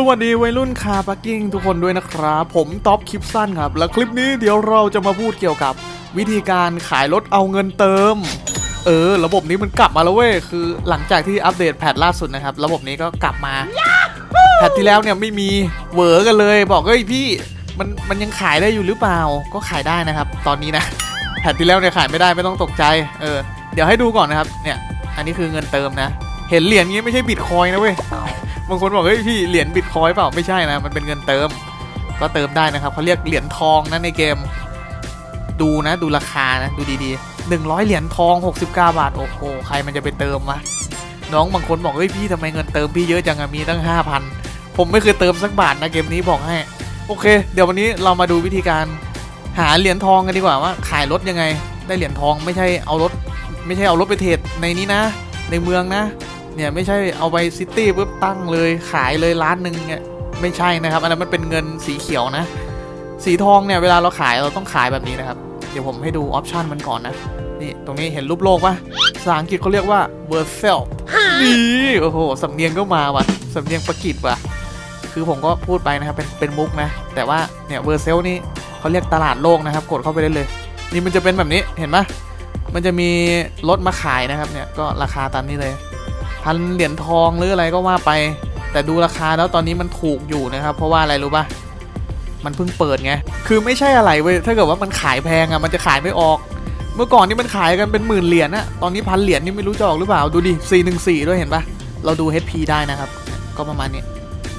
สวัสดีวัยรุ่นคาร์ปักกิ้งทุกคนด้วยนะครับ ผมท็อปคลิปสั้นครับ และคลิปนี้เดี๋ยวเราจะมาพูดเกี่ยวกับ วิธีการขายรถเอาเงินเติม เออ ระบบนี้มันกลับมาแล้วเว้ยคือหลังจากที่อัปเดตแพทล่าสุดนะครับ ระบบนี้ก็กลับมา แพทที่แล้วเนี่ยไม่มีเหวอกันเลย บอกเฮ้ยพี่มันมันยังขายได้อยู่หรือเปล่าก็ขายได้นะครับ ตอนนี้นะแพทที่แล้วเนี่ยขายไม่ได้ไม่ต้องตกใจเออเดี๋ยวให้ดูก่อนนะครับเนี่ยอันนี้คือเงินเติมนะ เห็นเหรียญงี้ไม่ใช่บิตคอยน์นะเว้ย บางคนบอกเฮ้ยพี่เหรียญบิตคอยเปล่าไม่ใช่นะ มันเป็นเงินเติม ก็เติมได้นะครับเขาเรียกเหรียญทองนะในเกม ดูนะดูราคานะดูดีๆ100เหรียญทอง 69 บาทโอ้โหใครมันจะไปเติมวะน้องบางคนบอกเฮ้ยพี่ทำไมเงินเติมพี่เยอะจังอะมีตั้ง 5,000 ผมไม่เคยเติมสักบาทนะเกมนี้บอกให้ โอเค เดี๋ยววันนี้เรามาดูวิธีการหาเหรียญทองกันดีกว่าว่า ขายรถยังไง ได้เหรียญทองไม่ใช่เอารถ ไม่ใช่เอารถไปเทรดในนี้นะ ในเมืองนะ เนี่ยไม่ใช่เอาไปซิตี้ปุ๊บตั้งเลยขายเลยล้านหนึ่งเนี่ยไม่ใช่นะครับ อันนั้นมันเป็นเงินสีเขียวนะ สีทองเนี่ยเวลาเราขายเราต้องขายแบบนี้นะครับ เดี๋ยวผมให้ดูออปชันมันก่อนนะ นี่ตรงนี้เห็นรูปโลกปะภาษาอังกฤษเขาเรียกว่า v e r s e l นี่โอ้โหสำเนียงก็มาว่ะสำเนียงประกิตว่ะ คือผมก็พูดไปนะครับเป็นเป็นมุกนะ แต่ว่าเนี่ย v e r s e l นี่เขาเรียกตลาดโลกนะครับ กดเข้าไปได้เลย นี่มันจะเป็นแบบนี้เห็นปะมันจะมีรถมาขายนะครับเนี่ยก็ราคาตามนี้เลย พันเหรียญทองหรืออะไรก็ว่าไป แต่ดูราคาแล้วตอนนี้มันถูกอยู่นะครับ เพราะว่าอะไรรู้ป่ะมันเพิ่งเปิดไง คือไม่ใช่อะไรเว้ย ถ้าเกิดว่ามันขายแพงอะมันจะขายไม่ออก เมื่อก่อนนี่มันขายกันเป็นหมื่นเหรียญอะตอนนี้พันเหรียญนี่ไม่รู้จะออกหรือเปล่า ดูดิ 414 ด้วยเห็นปะเราดู HP ได้นะครับ ก็ประมาณนี้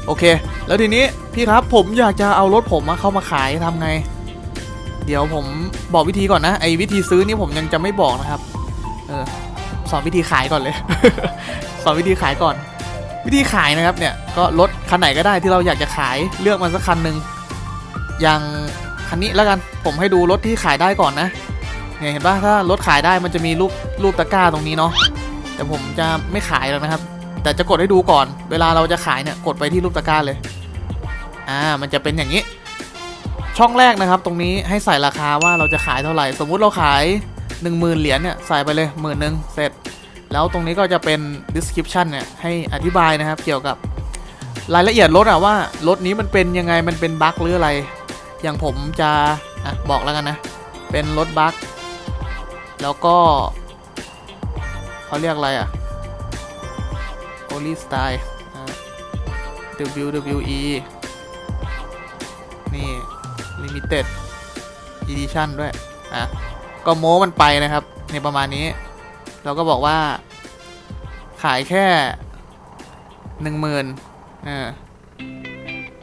โอเค แล้วทีนี้พี่ครับผมอยากจะเอารถผมมาเข้ามาขายทำไง เดี๋ยวผมบอกวิธีก่อนนะ ไอ้วิธีซื้อนี่ผมยังจะไม่บอกนะครับ เออ สอนวิธีขายก่อนเลย สอนวิธีขายก่อน วิธีขายนะครับเนี่ยก็รถคันไหนก็ได้ที่เราอยากจะขายเลือกมันสักคันหนึ่งอย่างคันนี้แล้วกันผมให้ดูรถที่ขายได้ก่อนนะเนี่ยเห็นปะถ้ารถขายได้มันจะมีรูปรูปตะกร้าตรงนี้เนาะแต่ผมจะไม่ขายแล้วนะครับ แต่จะกดให้ดูก่อน เวลาเราจะขายเนี่ยกดไปที่รูปตะกร้าเลยอ่ามันจะเป็นอย่างนี้ ช่องแรกนะครับ ตรงนี้ให้ใส่ราคาว่าเราจะขายเท่าไหร่ สมมุติเราขาย 1 0,000 เหรียญเนี่ยใส่ไปเลยหมื่นหนึ่งเสร็จ แล้วตรงนี้ก็จะเป็น description เนี่ยให้อธิบายนะครับเกี่ยวกับรายละเอียดรถอะว่ารถนี้มันเป็นยังไงมันเป็นบั๊กหรืออะไร อย่างผมจะอะบอกแล้วกันนะ เป็นรถบั๊กแล้วก็เขาเรียกอะไรอะ Only Style WWE นี่ Limited Edition ด้วย อะ ก็โม้มันไปนะครับในประมาณนี้ เราก็บอกว่า ขายแค่หนึ่งหมื่นเออ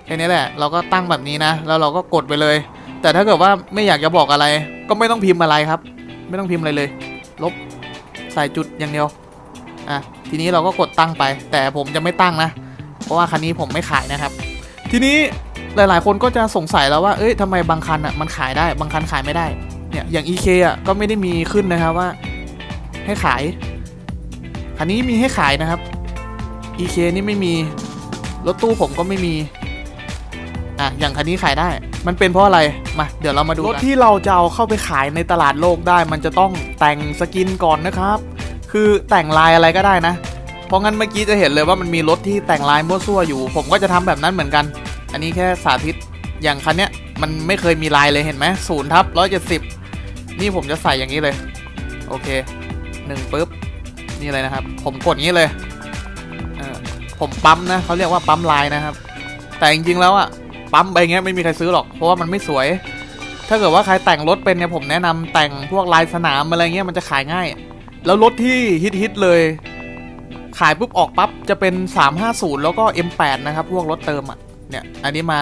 แค่นี้แหละ เราก็ตั้งแบบนี้นะ แล้วเราก็กดไปเลย แต่ถ้าเกิดว่าไม่อยากจะบอกอะไร ก็ไม่ต้องพิมพ์อะไรครับ ไม่ต้องพิมพ์อะไรเลย ลบใส่จุดอย่างเดียวอะทีนี้เราก็กดตั้งไป แต่ผมจะไม่ตั้งนะ เพราะว่าคันนี้ผมไม่ขายนะครับ ทีนี้หลาย ๆ คนก็จะสงสัยแล้วว่า เอ้ยทำไมบางคันอะมันขายได้ บางคันขายไม่ได้ เนี่ยอย่าง EK อะก็ไม่ได้มีขึ้นนะครับว่า ให้ขายคันนี้มีให้ขายนะครับ EK นี่ไม่มี รถตู้ผมก็ไม่มีอะอย่างคันนี้ขายได้ มันเป็นเพราะอะไร มา เดี๋ยวเรามาดูรถที่เราจะเอาเข้าไปขายในตลาดโลกได้ มันจะต้องแต่งสกินก่อนนะครับ คือแต่งลายอะไรก็ได้นะ เพราะงั้นเมื่อกี้จะเห็นเลยว่ามันมีรถที่แต่งลายมั่วซั่วอยู่ ผมก็จะทำแบบนั้นเหมือนกัน อันนี้แค่สาธิต อย่างคันเนี้ยมันไม่เคยมีลายเลยเห็นไหมศูนย์ทับร้อยเจ็ดสิบ นี่ผมจะใส่อย่างนี้เลย โอเคหนึ่งปุ๊บ นี่เลยนะครับ ผมกดงี้เลยเออผมปั๊มนะเขาเรียกว่าปั๊มลายนะครับ แต่จริงๆแล้วอะปั๊มไปเงี้ยไม่มีใครซื้อหรอก เพราะว่ามันไม่สวย ถ้าเกิดว่าใครแต่งรถเป็นเนี่ยผมแนะนำแต่งพวกลายสนามอะไรเงี้ยมันจะขายง่าย แล้วรถที่ฮิตๆเลย ขายปุ๊บออกปั๊บจะเป็น 350 แล้วก็ M8 นะครับพวกรถเติมอะเนี่ยอันนี้มา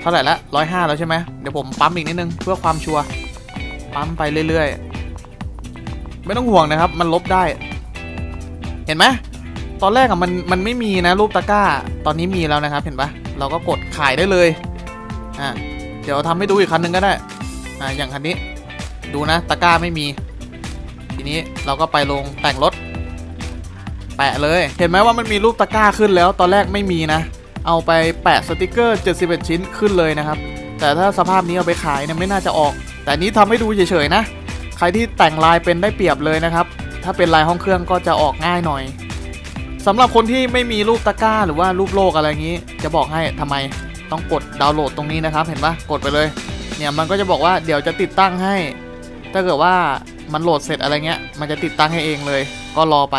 เท่าไหร่ละ105แล้วใช่ไหมเดี๋ยวผมปั๊มอีกนิดนึงเพื่อความชัวร์ ปั๊มไปเรื่อยๆ ไม่ต้องห่วงนะครับ มันลบได้ เห็นไหมตอนแรกอะมันมันไม่มีนะรูปตะกร้า ตอนนี้มีแล้วนะครับ เห็นปะเราก็กดขายได้เลยอะเดี๋ยวทำให้ดูอีกคันหนึงก็ได้อะอย่างคันนี้ ดูนะตะกร้าไม่มี ทีนี้เราก็ไปลงแต่งรถแปะเลย เห็นไหมว่ามันมีรูปตะกร้าขึ้นแล้ว ตอนแรกไม่มีนะ เอาไปแปะสติกเกอร์ 71 ชิ้นขึ้นเลยนะครับ แต่ถ้าสภาพนี้เอาไปขายเนี่ยไม่น่าจะออก แต่นี้ทำให้ดูเฉยๆนะ ใครที่แต่งลายเป็นได้เปรียบเลยนะครับ ถ้าเป็นลายห้องเครื่องก็จะออกง่ายหน่อยสสำหรับคนที่ไม่มีรูปตะกร้าหรือว่ารูปโลกอะไรอย่างนี้ จะบอกให้ทำไมต้องกดดาวน์โหลดตรงนี้นะครับ เห็นปะกดไปเลย เนี่ยมันก็จะบอกว่าเดี๋ยวจะติดตั้งให้ ถ้าเกิดว่ามันโหลดเสร็จอะไรเงี้ย มันจะติดตั้งให้เองเลย ก็รอไป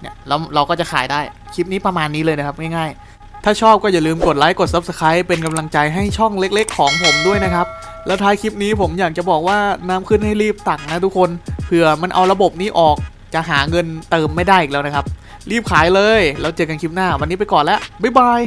เนี่ยแล้วเราก็จะขายได้ คลิปนี้ประมาณนี้เลยนะครับง่ายๆ ถ้าชอบก็อย่าลืมกดไลค์ กด Subscribe เป็นกำลังใจให้ช่องเล็กๆ ของผมด้วยนะครับ แล้วท้ายคลิปนี้ผมอยากจะบอกว่าน้ำขึ้นให้รีบตักนะทุกคนเผื่อมันเอาระบบนี้ออกจะหาเงินเติมไม่ได้อีกแล้วนะครับ รีบขายเลย แล้วเจอกันคลิปหน้าวันนี้ไปก่อนแล้วบ๊ายบาย